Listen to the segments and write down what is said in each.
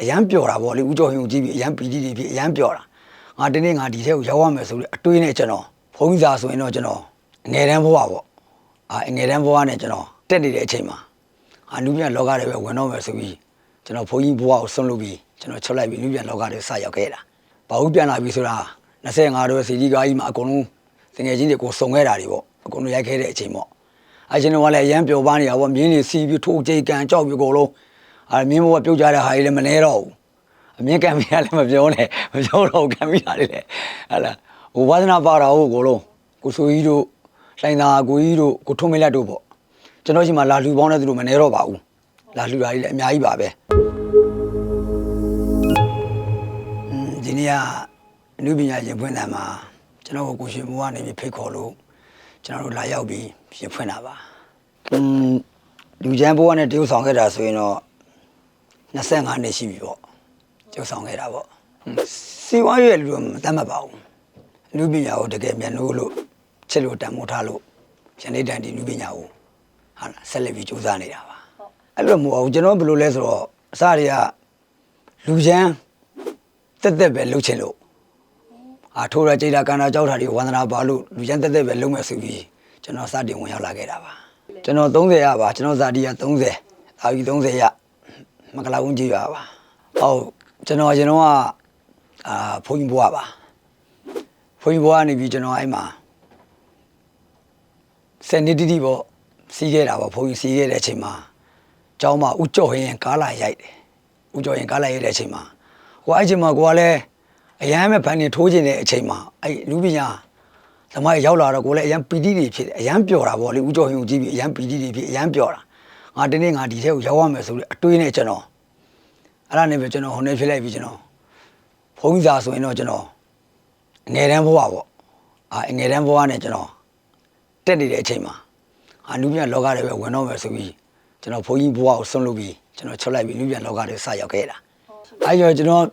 အရန်ပျော်တာပေါ့လေဦးကျော်ဟင်ကိုကြည့်ပြီးအရန်ပီတိတွေဖြစ်အရန်ပျော်တာငါဒီနေ့ငါဒီထဲကိုရောက်ရမယ်ဆိုပြီးအတွေးနဲ့ကျွန်တော်ဘုန်းကြီးသားဆိုရင်တော့ကျွန်တော်အငယ်တန်းဘဝပေါ့အာအငယ်တန်းဘဝနဲ့ကျွန်တော်တက်နေတဲ့အချိန်မှာအာနုပြန်လောကတွေပဲဝင်တော့မယ်ဆိုပြီးကျွန်တော်ဘုန်းကြီးဘဝကိုဆွန့်လုပ်ပြီးကျွန်တော်ချုပ်လိုက်ပြီးနုပြန်လောကတွေစရောက်ခဲ့တာဘာလို့ပြန်လာပြီဆိုတာ25တို့စီကြီးကားကြီးမှာအကုန်လုံးတငယ်ချင်းတွေကိုစုံခဲ့တာတွေပေါ့အကုန်လုံးရိုက်ခဲ့တဲ့အချိန်ပေါ့အရှင်တော်ကလည်းအရန်ပျော်ပါနေတာပေါ့မြင်းတွေစီးပြီးထိုးကြိတ်ကန်ကြောက်ပြီးအကုန်လုံး အာမင်းဘဝပြုတ်ကြတဲ့ဟာကြီးလည်းမနေတော့ဘူးအမြင့်ကံမိရလည်းမပြောနဲ့မပြောတော့ကံမိတာလေဟဲ့လားဟိုဝါသနာပါတာဟုတ်ကိုလုံးကိုဆူကြီးတို့လိုင်သာကိုကြီးတို့ကိုထွန်းမလက်တို့ပေါ့ကျွန်တော်ရှိမှလာလူပေါင်းတဲ့သူတို့မနေတော့ပါဘူးလာလူရာကြီးလည်းအများကြီးပါပဲဒီနေ့ကလူပညာရှင်ဖွင့်တယ်မှာကျွန်တော်ကိုကိုရှင်မိုးကနေပြီးဖိတ်ခေါ်လို့ကျွန်တော်တို့လာရောက်ပြီးရှင်ဖွင့်တာပါอืมလူချမ်းဘိုးကနဲ့တရုတ်ဆောင်ခဲ့တာဆိုရင်တော့ 25နှစ်ရှိပြီပေါ့ကျုပ်ဆောင်ခဲ့တာပေါ့စီဝါရဲ့လူကမတတ်မှတ်ပါဘူးလူပညာကိုတကယ်မြန်လို့လို့ချစ်လို့တန်မိုးထားလို့ယနေ့တန်ဒီလူပညာကိုဟာလားဆက်လက်ပြီးစူးစမ်းနေတာပါအဲ့လိုမဟုတ်ဘူးကျွန်တော်ဘယ်လိုလဲဆိုတော့အစတွေကလူချမ်းတက်တက်ပဲလှုပ်ချင်လို့အာထိုးရကြိတာကန္နာကြောက်တာတွေဝန္ဒနာပါလို့လူချမ်းတက်တက်ပဲလှုပ်မဲ့ဆိုပြီးကျွန်တော်စတင်ဝင်ရောက်လာခဲ့တာပါကျွန်တော်30ရပါကျွန်တော်ဇာတိက30သာပြီး30ရ မကလာဝန်းကြီးပါပါဟုတ်ကျွန်တော်ကျွန်တော်ကအာဘုန်းကြီးဘွားပါဘုန်းကြီးဘွားနေပြီးကျွန်တော်အဲ့မှာစနေတိတိပေါ့စီးခဲ့တာပေါ့ဘုန်းကြီးစီးခဲ့တဲ့အချိန်မှာကျောင်းမှာဥကြော်ရင်ကားလာရိုက်တယ်ဥကြော်ရင်ကားလာရိုက်တဲ့အချိန်မှာဟိုအဲ့ချိန်မှာကိုကလည်းအရန်မဲ့ဖန်နေထိုးခြင်းတဲ့အချိန်မှာအဲ့လူပညာသမိုင်းရောက်လာတော့ကိုလည်းအရန်ပီတိတွေဖြစ်တယ်အရန်ပျော်တာပေါ့လေဥကြော်ရင်ကိုကြည့်ပြီးအရန်ပီတိတွေဖြစ်အရန်ပျော်တာ ငါဒီနေ့ငါဒီထဲကိုရောက်ရမယ်ဆိုပြီးအတွေးနဲ့ကျွန်တော်အဲ့ဒါနဲ့ပဲကျွန်တော်ဟိုနေ့ဖြစ်လိုက်ပြီကျွန်တော်ဘုန်းကြီးသားဆိုရင်တော့ကျွန်တော်အငယ်တန်းဘဝပေါ့အာအငယ်တန်းဘဝနဲ့ကျွန်တော်တက်နေတဲ့အချိန်မှာအာနုပြန်လောကတွေပဲဝင်တော့မယ်ဆိုပြီးကျွန်တော်ဘုန်းကြီးဘဝကိုဆွန့်လုပ်ပြီးကျွန်တော်ချုပ်လိုက်ပြီးနုပြန်လောကတွေစရောက်ခဲ့တာအဲ့တော့ကျွန်တော်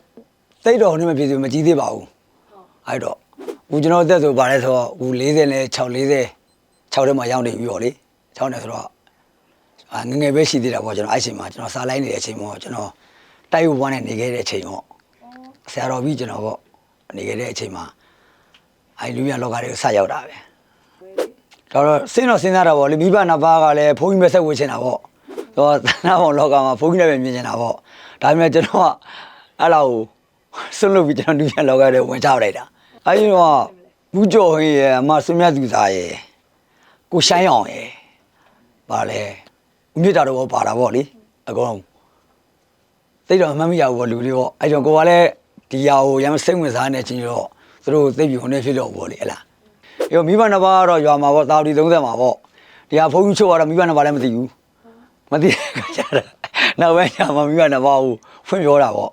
သိတော့နေမဖြစ်ဘူးမကြည့်သေးပါဘူးအဲ့တော့ဦးကျွန်တော်အသက်ဆိုပါလဲဆိုတော့ဦး40နဲ့6 40 6ထဲမှာရောက်နေပြီပေါ့လေ6နဲ့ဆိုတော့အာ ငယ်ငယ်ပဲရှိသေးတာပေါ့ကျွန်တော်အဲ့ချိန်မှာကျွန်တော်စားလိုက်နေတဲ့အချိန်ပေါ့ကျွန်တော်တိုက်ဝန်းနဲ့နေခဲ့တဲ့အချိန်ပေါ့ဆရာတော်ပြီးကျွန်တော်ပေါ့နေခဲ့တဲ့အချိန်မှာအဲ့လူရလောကတွေကိုဆက်ရောက်တာပဲတော့တော့စဉ်းတော့စဉ်းစားတာပေါ့လေမိဘနှစ်ပါးကလည်းဘုန်းကြီးပဲဆက်ဝေချင်တာပေါ့တော့သနာဘောင်လောကမှာဘုန်းကြီးလည်းပဲမြင်ချင်တာပေါ့ဒါပေမဲ့ကျွန်တော်ကအဲ့လောက်ကိုဆွလို့ပြီးကျွန်တော်လူရလောကတွေဝင်ချလိုက်တာအဲ့ဒီတော့ဘူးကျော်ဟင်းရဲ့အမဆွမြတ်သူသားရဲ့ကိုရှိုင်းအောင်ရဲ့ပါလေ ဦးမြင့်တာတော့ပါတာပေါ့လေအကုန်လုံးသိတော့အမှတ်မရဘူးပေါ့လူတွေပေါ့အဲ့တော့ကိုကလည်းဒီຢာကိုရမ်းစိတ်ဝင်စားနေချင်းတော့သူတို့သိပြီဟိုနေ့ဖြစ်တော့ပေါ့လေဟဲ့လားအဲ့တော့မိဘနှစ်ပါးကတော့ရွာမှာပေါ့တာဝတီ30မှာပေါ့ဒီဟာဘုန်းကြီးချုပ်ကတော့မိဘနှစ်ပါးလည်းမသိဘူးမသိတဲ့အခါကျတော့နောက်ပိုင်းကျမှမိဘနှစ်ပါးကိုဖွင့်ပြောတာပေါ့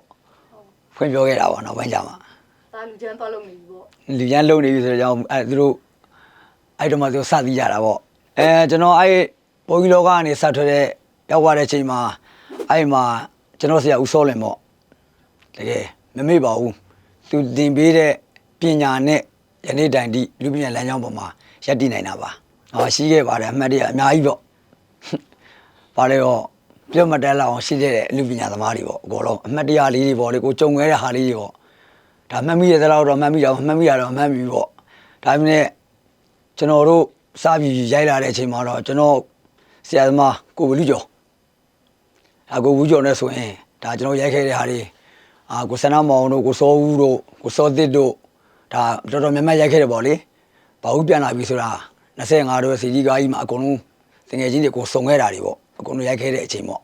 ဖွင့်ပြောခဲ့တာပေါ့နောက်ပိုင်းကျမှဒါလူချမ်းသွားလို့မရဘူးပေါ့လူရန်လုံနေပြီဆိုတော့ကြောင့်အဲသူတို့အဲ့တော့မှသူတို့စသည်ကြတာပေါ့အဲကျွန်တော်အဲ့ ဘုန်းကြီးလောကကနေစထွက်တဲ့ရောက်သွားတဲ့အချိန်မှာအဲ့မှာကျွန်တော်ဆရာဦးစောလင်ပေါ့တကယ်မမေ့ပါဘူးသူတင်ပေးတဲ့ပညာနဲ့ယနေ့တိုင်ဒီလူပညာလမ်းကြောင်းပေါ်မှာရပ်တည်နိုင်တာပါဟောရှိခဲ့ပါတယ်အမှတ်တရအများကြီးပေါ့ပါလေတော့ပြောမတက်လောက်အောင်ရှိတဲ့လူပညာသမားတွေပေါ့အကုန်လုံးအမှတ်တရလေးတွေပေါ့လေကိုကြုံခဲ့တဲ့ဟာလေးတွေပေါ့ဒါမှတ်မိရတဲ့လောက်တော့မှတ်မိတော့မှတ်မိရတော့မှတ်မိပေါ့ဒါပေမဲ့ကျွန်တော်တို့စပြီးရိုက်လာတဲ့အချိန်မှာတော့ကျွန်တော် ဆရာသမားကိုဝလူကျော်အကိုဝလူကျော်နဲ့ဆိုရင်ဒါကျွန်တော်ရိုက်ခဲ့တဲ့ဟာတွေအာကိုစနာမောင်တို့ကိုစောဦးတို့ကိုစောသစ်တို့ဒါတော်တော်များများရိုက်ခဲ့တယ်ပေါ့လေဘာဘူးပြန်လာပြီဆိုတာ25တို့စီကြီးကားကြီးမှာအကုန်လုံးတငယ်ချင်းတွေကိုစုံခဲ့တာတွေပေါ့အကုန်လုံးရိုက်ခဲ့တဲ့အချိန်ပေါ့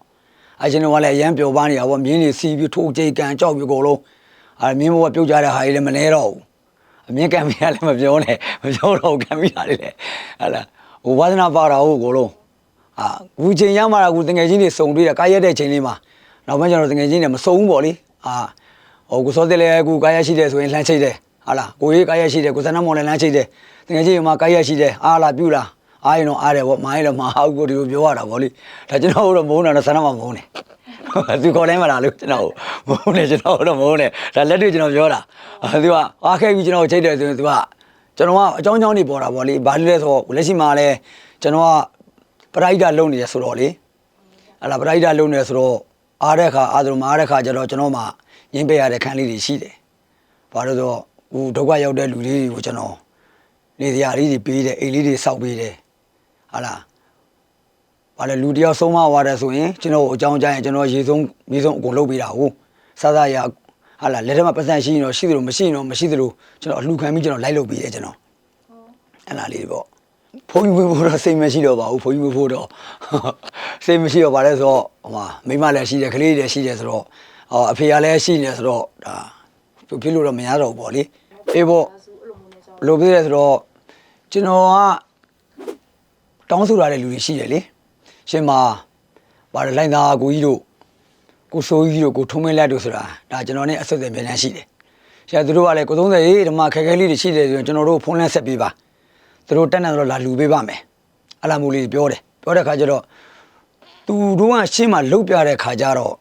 အချင်းတော်ကလည်းအရန်ပျော်ပါနေတာပေါ့မြင်းတွေစီးပြီးထိုးကြိတ်ကန်ကြောက်ပြီးအကုန်လုံးအာမြင်းဘဝပြုတ်ကြတဲ့ဟာကြီးလည်းမနေတော့ဘူးအမြင့်ကံမိရလည်းမပြောနဲ့မပြောတော့ကံမိတာတွေလည်းဟာလားဟိုဝါသနာပါတာဟုတ်ကိုလုံး အာခုချိန်ရမှာကူတငယ်ချင်းတွေစုံတွေ့တာကားရက်တဲ့ချိန်လေးမှာနောက်ပိုင်းကျတော့တငယ်ချင်းတွေမစုံဘူးပေါ့လေအာဟိုကိုစောတဲ့လေကူကားရက်ရှိတယ်ဆိုရင်လှမ်းချိတ်တယ်ဟာလားကိုရေးကားရက်ရှိတယ်ကိုစနမောင်လည်းလှမ်းချိတ်တယ်တငယ်ချင်းတွေမှာကားရက်ရှိတယ်အားလားပြူလားအားရင်တော့အားတယ်ပေါ့မိုင်းလည်းမဟုတ်ကိုဒီလိုပြောရတာပေါ့လေဒါကျွန်တော်တို့မုန်းတာတော့စနမောင်မုန်းတယ်သူခေါ်တိုင်းမလားလို့ကျွန်တော်မုန်းနေကျွန်တော်တော့မုန်းနေဒါလက်တွေ့ကျွန်တော်ပြောတာသူကအားခဲ့ပြီးကျွန်တော်ချိတ်တယ်ဆိုရင်သူကကျွန်တော်ကအကြောင်းကြောင်းနေပေါ်တာပေါ့လေဘာလို့လဲဆိုတော့လက်ရှိမှာလဲကျွန်တော်က ပရိုက်တာလုံနေရဆိုတော့လေအဲ့လားပရိုက်တာလုံနေဆိုတော့အားတဲ့ခါအားသလိုမအားတဲ့ခါကျတော့ကျွန်တော်မှရင်းပေးရတဲ့ခန်းလေးတွေရှိတယ်ဘာလို့ဆိုတော့ဟိုဒုက္ခရောက်တဲ့လူလေးတွေကိုကျွန်တော်နေစရာလေးတွေပေးတယ်အိမ်လေးတွေစောက်ပေးတယ်ဟာလားဘာလဲလူတယောက်ဆုံးမသွားတယ်ဆိုရင်ကျွန်တော်အကြောင်းကြားရင်ကျွန်တော်ရေဆုံးမြေဆုံးအကုန်လုပ်ပေးတာဟုတ်စားစားရဟာလားလက်ထက်မှာပတ်စံရှိရင်တော့ရှိသလိုမရှိရင်တော့မရှိသလိုကျွန်တော်အလှခံပြီးကျွန်တော်လိုက်လုပ်ပေးတယ်ကျွန်တော်အဲ့လားလေးတွေပေါ့ ဖုန်းကြီးဝေဖို့တော့စိတ်မရှိတော့ပါဘူးဖုန်းကြီးဝေဖို့တော့စိတ်မရှိတော့ပါလဲဆိုတော့ဟိုမှာမိမလည်းရှိတယ်ကလေးလည်းရှိတယ်ဆိုတော့ဟောအဖေကလည်းရှိနေဆိုတော့ဒါဖြစ်လို့တော့မရတော့ဘူးပေါ့လေအေးပေါ့ဆိုအဲ့လိုမျိုးနဲ့ကြောင်းဘယ်လိုဖြစ်လဲဆိုတော့ကျွန်တော်ကတောင်းဆိုရတဲ့လူတွေရှိတယ်လေရှင်မဗါရလိုင်းသားကိုကြီးတို့ကိုစိုးကြီးတို့ကိုထုံးမင်းလက်တို့ဆိုတာဒါကျွန်တော်နဲ့အဆက်အသွယ်ပြန်လန်းရှိတယ်ရှင်သူတို့ကလည်းကိုသုံးသက်ရေးဓမ္မခက်ခဲလေးတွေရှိတယ်ဆိုရင်ကျွန်တော်တို့ဖုန်းလန်းဆက်ပေးပါ သူတို့တက်နေတော့လာလူပေးပါမယ်အလားမူလေးပြောတယ်ပြောတဲ့ခါကျတော့သူတို့ကရှင်းမှာလုတ်ပြတဲ့ခါကျတော့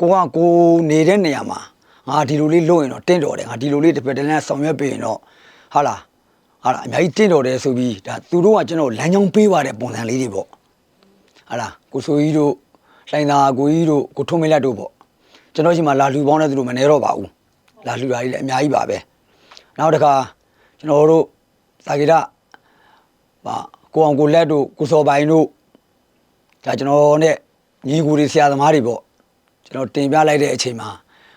ကိုကကိုနေတဲ့နေရာမှာငါဒီလိုလေးလုပ်ရင်တော့တင့်တော်တယ်ငါဒီလိုလေးတစ်ပတ်တည်းနဲ့ဆောင်ရွက်ပေးရင်တော့ဟာလားဟာလားအများကြီးတင့်တော်တယ်ဆိုပြီးဒါသူတို့ကကျွန်တော်လမ်းကြောင်းပေးပါတဲ့ပုံစံလေးတွေပေါ့ဟာလားကိုဆိုကြီးတို့လိုင်သာကိုကြီးတို့ကိုထုံးမလက်တို့ပေါ့ကျွန်တော်ရှိမှလာလူပေါင်းတဲ့သူတို့မနေတော့ပါဘူးလာလူတာကြီးလည်းအများကြီးပါပဲနောက်တစ်ခါကျွန်တော်တို့သာကိရ ဟာကိုအောင်ကိုလက်တို့ကိုစောပိုင်တို့ဒါကျွန်တော်နဲ့ညီကိုတွေဆရာသမားတွေပေါ့ကျွန်တော်တင်ပြလိုက်တဲ့အချိန်မှာ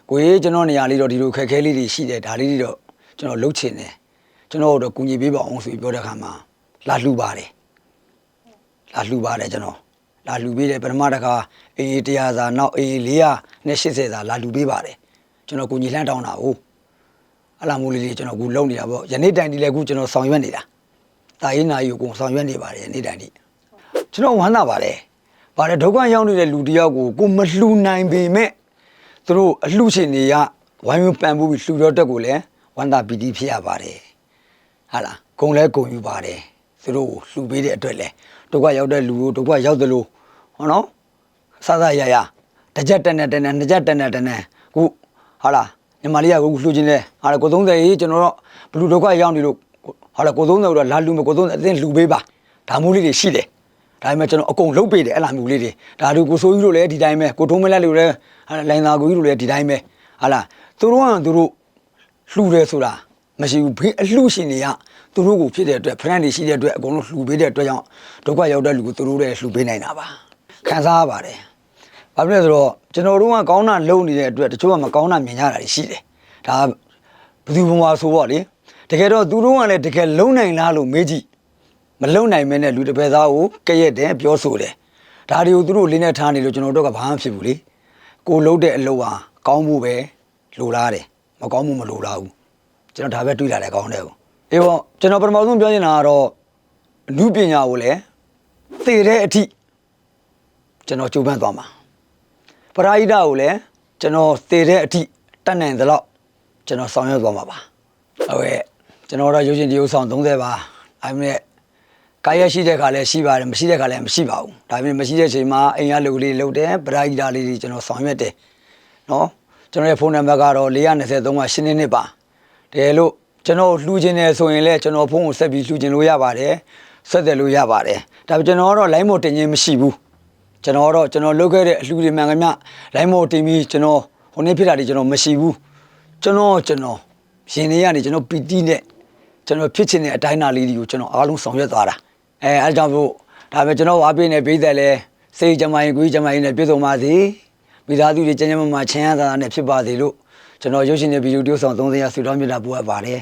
ကိုကြီးကျွန်တော်နေရာလေးတော့ဒီလိုခက်ခဲလေးတွေရှိတယ်ဒါလေးတွေတော့ကျွန်တော်လှုပ်ချင်တယ်ကျွန်တော်တို့ကူညီပေးပါအောင်ဆိုပြီးပြောတဲ့ခါမှာလာလှူပါတယ်လာလှူပါတယ်ကျွန်တော်လာလှူပေးတယ်ပထမတစ်ခါအေး100စာနောက်အေး480စာလာလှူပေးပါတယ်ကျွန်တော်ကိုညီလှမ်းတောင်းတာဟုတ်အလားမိုးလေးလေးကျွန်တော်အခုလုံနေတာပေါ့ယနေ့တိုင်ဒီလည်းအခုကျွန်တော်ဆောင်ရွက်နေတာ တာရေးနာကြီးကိုကိုဆောင်ရွက်နေပါတယ်ယနေ့တိုင်ဒီကျွန်တော်ဝမ်းသာပါတယ်ဗါတယ်ဒုက္ခရောက်နေတဲ့လူတစ်ယောက်ကိုကိုမလှူနိုင်ပေမဲ့သူတို့အလှရှင်တွေကဝိုင်းဝန်းပံ့ပိုးပြီးလှူတော့တက်ကိုလည်းဝမ်းသာပီတိဖြစ်ရပါတယ်ဟာလားဂုံလဲဂုံယူပါတယ်သူတို့ကိုလှူပေးတဲ့အတွက်လဲဒုက္ခရောက်တဲ့လူကိုဒုက္ခရောက်သလိုဟောနော်ဆဆရရတစ်ချက်တက်နေတက်နေနှစ်ချက်တက်နေတက်နေခုဟာလားညီမလေးကကိုလှူခြင်းလဲဟာလားကို30ရေးကျွန်တော်တော့ဘလူဒုက္ခရောက်နေလို့ ဟာလားကို30တော့လာလှူမယ်ကို30အတင်းလှူပေးပါဒါမျိုးလေးတွေရှိတယ်ဒါပေမဲ့ကျွန်တော်အကုန်လုတ်ပေးတယ်အဲ့လိုမျိုးလေးတွေဒါတို့ကိုဆိုးကြီးတို့လည်းဒီတိုင်းပဲကိုထုံးမလက်လို့လည်းဟာလားလိုင်သာကိုကြီးတို့လည်းဒီတိုင်းပဲဟာလားသူတို့ကသူတို့လှူတယ်ဆိုတာမရှိဘူးဘေးအလှရှင်တွေကသူတို့ကိုဖြစ်တဲ့အတွက် friend တွေရှိတဲ့အတွက်အကုန်လုံးလှူပေးတဲ့အတွက်ကြောင့်ဒုက္ခရောက်တဲ့လူကိုသူတို့လည်းလှူပေးနိုင်တာပါခံစားရပါတယ်ဘာဖြစ်လဲဆိုတော့ကျွန်တော်တို့ကကောင်းတာလုပ်နေတဲ့အတွက်တချို့ကမကောင်းတာမြင်ကြတာတွေရှိတယ်ဒါဘယ်သူဘဝဆိုတော့လေ တကယ်တော့သူတို့ကလည်းတကယ်လုံနိုင်လားလို့မေးကြည့်မလုံနိုင်မဲနဲ့လူတစ်ပယ်သားကိုကဲ့ရဲ့တယ်ပြောဆိုတယ်ဒါတွေကိုသူတို့လေးနဲ့ထားနေလို့ကျွန်တော်တို့ကဘာမှဖြစ်ဘူးလေကိုလှုပ်တဲ့အလုပ်ဟာကောင်းမှုပဲလိုလားတယ်မကောင်းမှုမလိုလားဘူးကျွန်တော်ဒါပဲတွေးလာတယ်ကောင်းတယ်ကိုအေးပေါ့ကျွန်တော်ပထမဆုံးပြောချင်တာကတော့အမှုပညာကိုလည်းသိတဲ့အထိကျွန်တော်ကြိုးပမ်းသွားမှာပရာဟိတကိုလည်းကျွန်တော်သိတဲ့အထိတတ်နိုင်သလောက်ကျွန်တော်ဆောင်ရွက်သွားမှာပါဟုတ်ကဲ့ ကျွန်တော်တော့ရုပ်ရှင်ဒီဥဆောင်30ပါအဲ့မဲ့ကာယရှိတဲ့ခါလည်းရှိပါတယ်မရှိတဲ့ခါလည်းမရှိပါဘူးဒါပေမဲ့မရှိတဲ့ချိန်မှာအိမ်ရလူလေးလုပ်တယ်ပရာဟိတလေးတွေကျွန်တော်ဆောင်ရွက်တယ်နော်ကျွန်တော်ရဲ့ဖုန်းနံပါတ်ကတော့423ကရှင်းနေနှစ်ပါတကယ်လို့ကျွန်တော်လှူခြင်းနေဆိုရင်လည်းကျွန်တော်ဖုန်းကိုဆက်ပြီးလှူခြင်းလို့ရပါတယ်ဆက်တယ်လို့ရပါတယ်ဒါပေမဲ့ကျွန်တော်ကတော့ line မို့တင်ခြင်းမရှိဘူးကျွန်တော်ကတော့ကျွန်တော်လုပ်ခဲ့တဲ့အလှူတွေမှန်ကမျှ line မို့တင်ပြီးကျွန်တော်ဟိုနေ့ဖြစ်တာတွေကျွန်တော်မရှိဘူးကျွန်တော်ကျွန်တော်ရင်ထဲကနေကျွန်တော်ပီတိနဲ့ ကျွန်တော်ဖြစ်ချင်တဲ့အတိုင်းအတာလေးတွေကိုကျွန်တော်အားလုံးဆောင်ရွက်သွားတာအဲအဲဒါကြောင့်မို့ဒါပေမဲ့ကျွန်တော်ဝါပေးနေပြီးတယ်လဲစိတ်ကြမ်းမိုင်းကိုယ်ကြမ်းမိုင်းနဲ့ပြည့်စုံပါစေမိသားစုတွေကျန်းကျန်းမာမာချမ်းသာသာနဲ့ဖြစ်ပါစေလို့ကျွန်တော်ရုပ်ရှင်တဲ့ဗီဒီယိုတိုးဆောင်30ရဆူတောင်းမြတ်တာပို့အပ်ပါတယ်